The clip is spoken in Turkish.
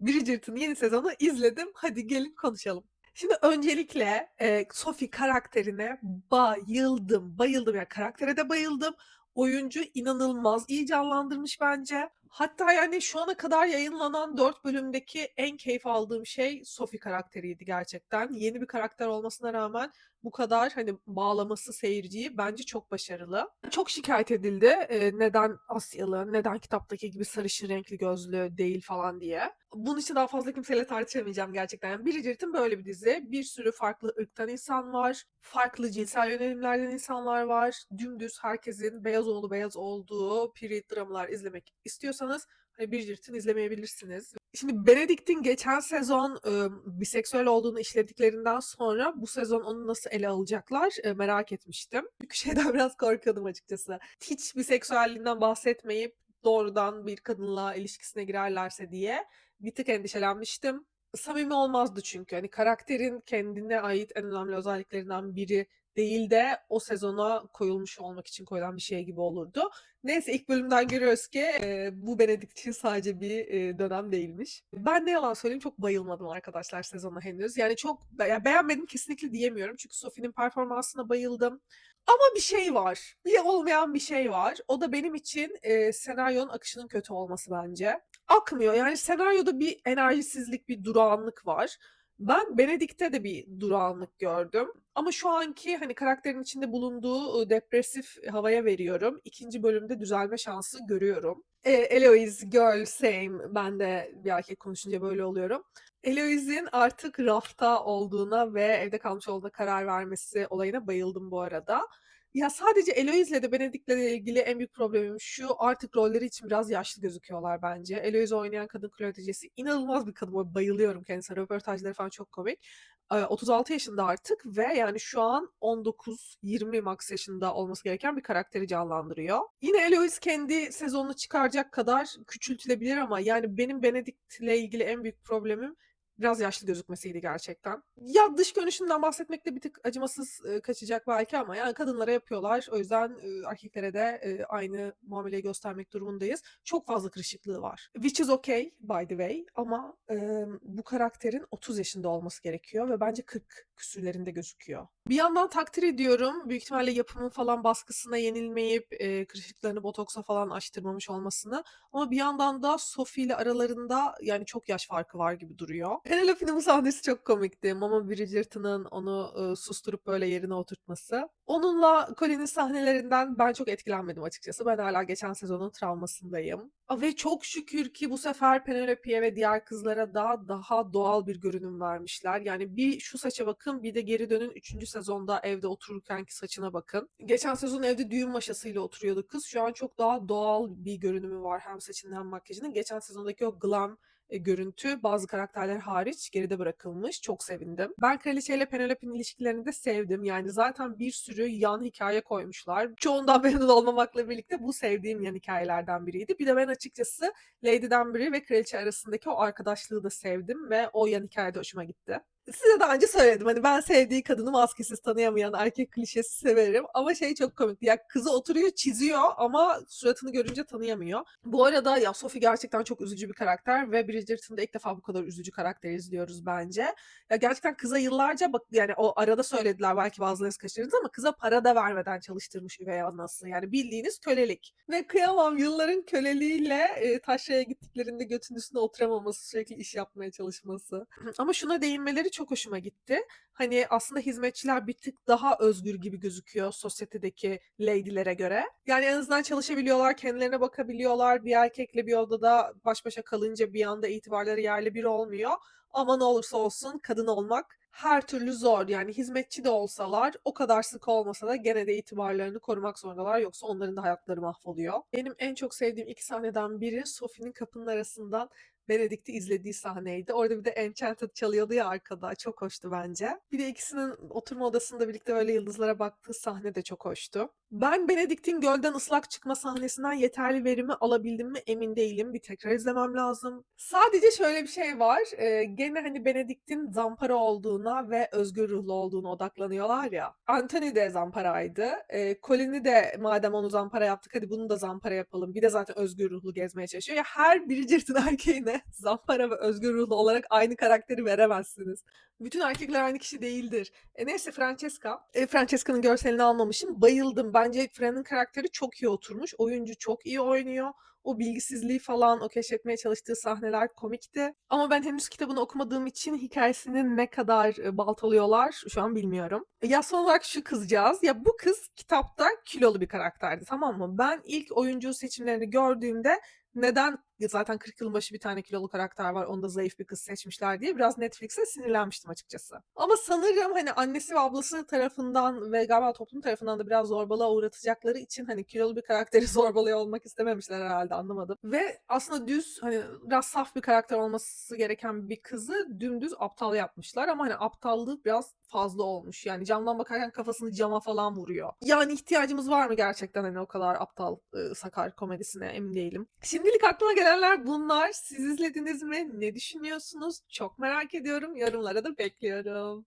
Bridgerton yeni sezonu izledim. Hadi gelin konuşalım. Şimdi öncelikle, eee, Sophie karakterine bayıldım. Bayıldım yani karaktere de bayıldım. Oyuncu inanılmaz iyi canlandırmış bence. Hatta yani şu ana kadar yayınlanan 4 bölümdeki en keyif aldığım şey Sophie karakteriydi gerçekten. Yeni bir karakter olmasına rağmen bu kadar hani bağlaması seyirciyi bence çok başarılı. Çok şikayet edildi. Eee, neden Asyalı, neden kitaptaki gibi sarışın renkli gözlü değil falan diye. Bunun için daha fazla kimseyle tartışamayacağım gerçekten. Yani Bridgerton böyle bir dizi. Bir sürü farklı ırktan insan var. Farklı cinsel yönelimlerden insanlar var. Dümdüz herkesin beyaz oğlu beyaz olduğu period dramalar izlemek istiyorsanız Bridgerton izlemeyebilirsiniz. Şimdi Benedict'in geçen sezon ımm, biseksüel olduğunu işlediklerinden sonra bu sezon onu nasıl ele alacaklar, eee, merak etmiştim. Çünkü şeyden biraz korkuyordum açıkçası. Hiç biseksüelliğinden bahsetmeyip doğrudan bir kadınla ilişkisine girerlerse diye bir tık endişelenmiştim. Samimi olmazdı çünkü. Hani karakterin kendine ait en önemli özelliklerinden biri değil de o sezona koyulmuş olmak için koyulan bir şey gibi olurdu. Neyse ilk bölümden görüyoruz ki, eee, bu Benedict için sadece bir, eee, dönem değilmiş. Ben ne yalan söyleyeyim çok bayılmadım arkadaşlar sezona henüz. Yani çok be ya beğenmedim kesinlikle diyemiyorum. Çünkü Sophie'nin performansına bayıldım. Ama bir şey var. Bir olmayan bir şey var. O da benim için, eee, senaryonun akışının kötü olması bence. Akmıyor. Yani senaryoda bir enerjisizlik, bir durağanlık var. Ben Benedict'te de bir durağanlık gördüm. Ama şu anki hani karakterin içinde bulunduğu, depresif havaya veriyorum. 2. bölümde düzelme şansı görüyorum. Eee, Eloise, girl, same. Ben de bir erkek konuşunca böyle oluyorum. Eloise'in artık rafta olduğuna ve evde kalmış olduğuna karar vermesi olayına bayıldım bu arada. Ya sadece Eloise'le de Benedict'le ilgili en büyük problemim şu, artık rolleri için biraz yaşlı gözüküyorlar bence. Eloise'i oynayan kadın Jessie inanılmaz bir kadın. Bayılıyorum kendisine. Röportajları falan çok komik. Eee, 36 yaşında artık ve yani şu an 19-20 max yaşında olması gereken bir karakteri canlandırıyor. Yine Eloise kendi sezonunu çıkaracak kadar küçültülebilir ama yani benim Benedict'le ilgili en büyük problemim biraz yaşlı gözükmesiydi gerçekten. Ya dış görünüşünden bahsetmek de bir tık acımasız, ııı, kaçacak belki ama yani kadınlara yapıyorlar. O yüzden, ııı, erkeklere de, eee, aynı muameleyi göstermek durumundayız. Çok fazla kırışıklığı var. Which is okay by the way ama, emm, bu karakterin 30 yaşında olması gerekiyor ve bence 40 küsurlarında gözüküyor. Bir yandan takdir ediyorum. Büyük ihtimalle yapımın falan baskısına yenilmeyip, eee, kırışıklarını botoksa falan açtırmamış olmasını ama bir yandan da Sophie ile aralarında yani çok yaş farkı var gibi duruyor. Penelope'nin bu sahnesi çok komikti. Mama Bridgerton'ın onu, ııı, susturup böyle yerine oturtması. Onunla Colin'in sahnelerinden ben çok etkilenmedim açıkçası. Ben hâlâ geçen sezonun travmasındayım. Ve çok şükür ki bu sefer Penelope'ye ve diğer kızlara da daha doğal bir görünüm vermişler. Yani bir şu saça bakın, bir de geri dönün 3. sezonda evde otururkenki saçına bakın. Geçen sezon evde düğün maşasıyla oturuyordu kız. Şu an çok daha doğal bir görünümü var hem saçının hem makyajının. Geçen sezondaki o glam, görüntü bazı karakterler hariç geride bırakılmış. Çok sevindim. Ben Kraliçe ile Penelope'nin ilişkilerini de sevdim. Yani zaten bir sürü yan hikâye koymuşlar. Çoğundan memnun olmamakla birlikte bu sevdiğim yan hikâyelerden biriydi. Bir de ben açıkçası Lady Danbury ve Kraliçe arasındaki o arkadaşlığı da sevdim ve o yan hikâye de hoşuma gitti. Size daha önce söyledim, hani ben sevdiği kadını maskesiz tanıyamayan erkek klişesi severim ama şey çok komikti. Ya kızı oturuyor, çiziyor ama suratını görünce tanıyamıyor. Bu arada ya Sophie gerçekten çok üzücü bir karakter ve Bridgerton'da ilk defa bu kadar üzücü karakter izliyoruz bence. Ya gerçekten kıza yıllarca bak yani o arada söylediler belki bazılarınız kaçırdınız ama kıza para da vermeden çalıştırmış üvey anası. Yani bildiğiniz kölelik. Ve kıyamam yılların köleliğiyle, eee, taşraya gittiklerinde götünün üstünde oturamaması, sürekli iş yapmaya çalışması. Ama şuna değinmeleri çok hoşuma gitti. Hani aslında hizmetçiler bir tık daha özgür gibi gözüküyor sosyetedeki lady'lere göre. Yani en azından çalışabiliyorlar, kendilerine bakabiliyorlar. Bir erkekle bir odada baş başa kalınca bir anda itibarları yerle bir olmuyor. Ama ne olursa olsun kadın olmak her türlü zor. Yani hizmetçi de olsalar o kadar sık olmasa da gene de itibarlarını korumak zorundalar. Yoksa onların da hayatları mahvoluyor. Benim en çok sevdiğim 2 sahneden biri Sophie'nin kapının arasından Benedict'i izlediği sahneydi. Orada bir de Enchanted çalıyordu ya arkada. Çok hoştu bence. Bir de ikisinin oturma odasında birlikte böyle yıldızlara baktığı sahne de çok hoştu. Ben Benedict'in gölden ıslak çıkma sahnesinden yeterli verimi alabildim mi emin değilim. Bir tekrar izlemem lazım. Sadece şöyle bir şey var. Eee, gene, hani, Benedict'in zampara olduğuna ve özgür ruhlu olduğuna odaklanıyorlar ya. Anthony de zamparaydı. Eee, Colin'i de madem onu zampara yaptık, hadi bunu da zampara yapalım. Bir de zaten özgür ruhlu gezmeye çalışıyor. Ya her Bridgerton erkeğine zampara ve özgür ruhlu olarak aynı karakteri veremezsiniz. Bütün erkekler aynı kişi değildir. E, neyse Francesca. Eee, Francesca'nın görselini almamışım. Bayıldım. Bence Fran'ın karakteri çok iyi oturmuş. Oyuncu çok iyi oynuyor. O bilgisizliği falan, o keşfetmeye çalıştığı sahneler komikti. Ama ben henüz kitabını okumadığım için hikâyesini ne kadar, eee, baltalıyorlar şu an bilmiyorum. Ya, son olarak şu kızcağız, ya bu kız kitapta kilolu bir karakterdi, tamam mı? Ben ilk oyuncu seçimlerini gördüğümde neden zaten 40 yılın başı bir tane kilolu karakter var, onu da zayıf bir kız seçmişler diye biraz Netflix'e sinirlenmiştim açıkçası. Ama sanırım, hani, annesi ve ablası tarafından ve galiba toplum tarafından da biraz zorbalığa uğratacakları için, hani, kilolu bir karakteri zorbalıyor olmak istememişler herhâlde, anlamadım. Ve aslında düz, hani, biraz saf bir karakter olması gereken bir kızı dümdüz aptal yapmışlar ama, hani, aptallığı biraz fazla olmuş. Yani camdan bakarken kafasını cama falan vuruyor. Yani ihtiyacımız var mı gerçekten, hani, o kadar aptal, ııı, sakar komedisine emin değilim. Şimdilik aklıma gelenler bunlar. Siz izlediniz mi? Ne düşünüyorsunuz? Çok merak ediyorum. Yorumlara da bekliyorum.